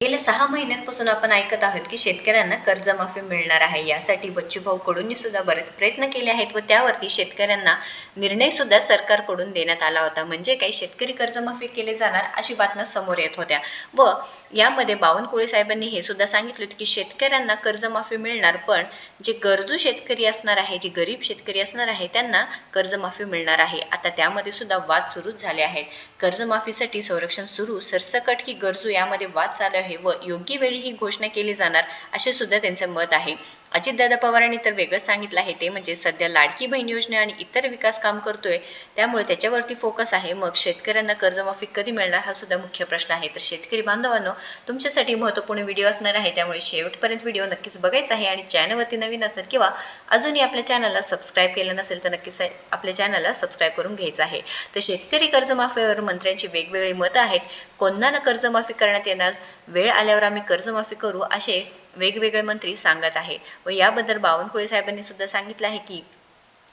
गेल्या सहा महिन्यांपासून आपण ऐकत आहोत की शेतकऱ्यांना कर्जमाफी मिळणार आहे. यासाठी बच्चूभाऊ कडून सुद्धा बरेच प्रयत्न केले आहेत व त्यावरती शेतकऱ्यांना निर्णय सुद्धा सरकारकडून देण्यात आला होता. म्हणजे काही शेतकरी कर्जमाफी केले जाणार अशी बातम्या समोर येत होत्या. व यामध्ये बावनकुळे साहेबांनी हे सुद्धा सांगितले होते की शेतकऱ्यांना कर्जमाफी मिळणार पण जे गरजू शेतकरी असणार आहे जे गरीब शेतकरी असणार आहे त्यांना कर्जमाफी मिळणार आहे. आता त्यामध्ये सुद्धा वाद सुरूच झाले आहेत. कर्जमाफीसाठी संरक्षण सुरू सरसकट की गरजू यामध्ये वाद चालू आहे व योग्य वेळी ही घोषणा केली जाणार असे सुद्धा त्यांचं मत आहे. अजितदादा पवारांनी तर वेगळं सांगितलं आहे ते म्हणजे सध्या लाडकी बहीण योजना आणि इतर विकास काम करतोय त्यामुळे त्याच्यावरती फोकस आहे. मग शेतकऱ्यांना कर्जमाफी कधी मिळणार हा सुद्धा मुख्य प्रश्न आहे. तर शेतकरी बांधवांनो तुमच्यासाठी महत्त्वपूर्ण व्हिडिओ असणार आहे त्यामुळे शेवटपर्यंत व्हिडिओ नक्कीच बघायचा आहे आणि चॅनलवरती नवीन असेल किंवा अजूनही आपल्या चॅनलला सबस्क्राईब केलं नसेल तर नक्कीच आपल्या चॅनलला सबस्क्राईब करून घ्यायचं आहे. तर शेतकरी कर्जमाफीवर मंत्र्यांची वेगवेगळी मतं आहेत. कोणाला कर्जमाफी करण्यात येणार? वेळ आल्यावर आम्ही कर्जमाफी करू असे वेगवेगळे मंत्री सांगत आहेत व याबद्दल बावनकुळे साहेबांनी सुद्धा सांगितलं आहे की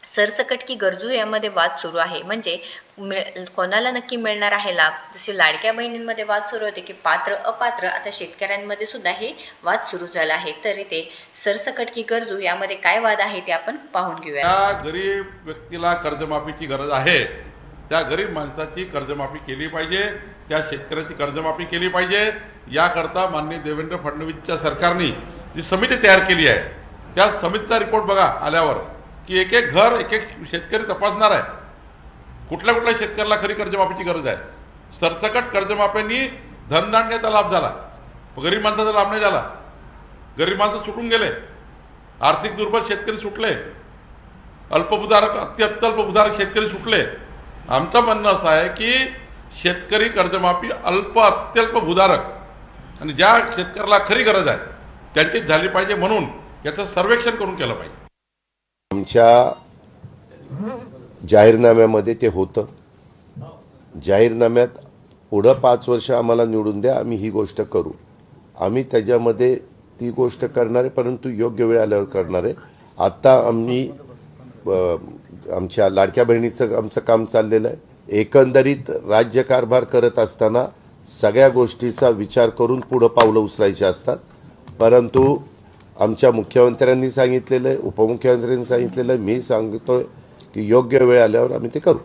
सरसकट की गरजू यामध्ये वाद सुरू आहे. म्हणजे मिळ कोणाला नक्की मिळणार आहे लाभ? जसे लाडक्या बहिणींमध्ये वाद सुरू होते की पात्र अपात्र आता शेतकऱ्यांमध्ये सुद्धा हे वाद सुरू झाला आहे. तरी ते सरसकट की गरजू यामध्ये काय वाद आहे ते आपण पाहून घेऊया. गरीब व्यक्तीला कर्जमाफीची गरज आहे. त्या गरीब माणसाची कर्जमाफी केली पाहिजे त्या शेतकऱ्याची कर्जमाफी केली पाहिजे. याकरता माननीय देवेंद्र फडणवीसच्या सरकारने जी समिती तयार केली आहे त्या समितीचा रिपोर्ट बघा आल्यावर की एक एक घर एक एक शेतकरी तपासणार आहे. कुठल्या कुठल्या शेतकऱ्याला खरी कर्जमाफीची गरज आहे? सरसकट कर्जमाफ्यांनी धनधान्याचा लाभ झाला गरीब माणसाचा लाभ नाही झाला. गरीब माणसं सुटून गेले आर्थिक दुर्बल शेतकरी सुटले अल्पभूधारक अत्यंत अल्पभूधारक शेतकरी सुटले आमचं म्हणणं असं आहे की शेतकरी कर्जमाफी अल्प अत्यल्प भूधारक. आणि ज्या शेतकऱ्याला खरी गरज आहे त्यांचीच झाली पाहिजे म्हणून याचं सर्वेक्षण करून केलं पाहिजे. आमच्या जाहीरनाम्यामध्ये ते होतं. जाहीरनाम्यात पुढं पाच वर्ष आम्हाला निवडून द्या आम्ही ही गोष्ट करू. आम्ही त्याच्यामध्ये ती गोष्ट करणार आहे परंतु योग्य वेळ आल्यावर करणार आहे. आत्ता आम्ही आमच्या लाडक्या बहिणीचं आमचं काम चाललेलं आहे. एकंदरीत राज्यकारभार करत असताना सगळ्या गोष्टीचा विचार करून पुढं पावलं उचलायची असतात. परंतु आमच्या मुख्यमंत्र्यांनी सांगितलेलं आहे उपमुख्यमंत्र्यांनी सांगितलेलं आहे मी सांगतोय की योग्य वेळ आल्यावर आम्ही ते करू.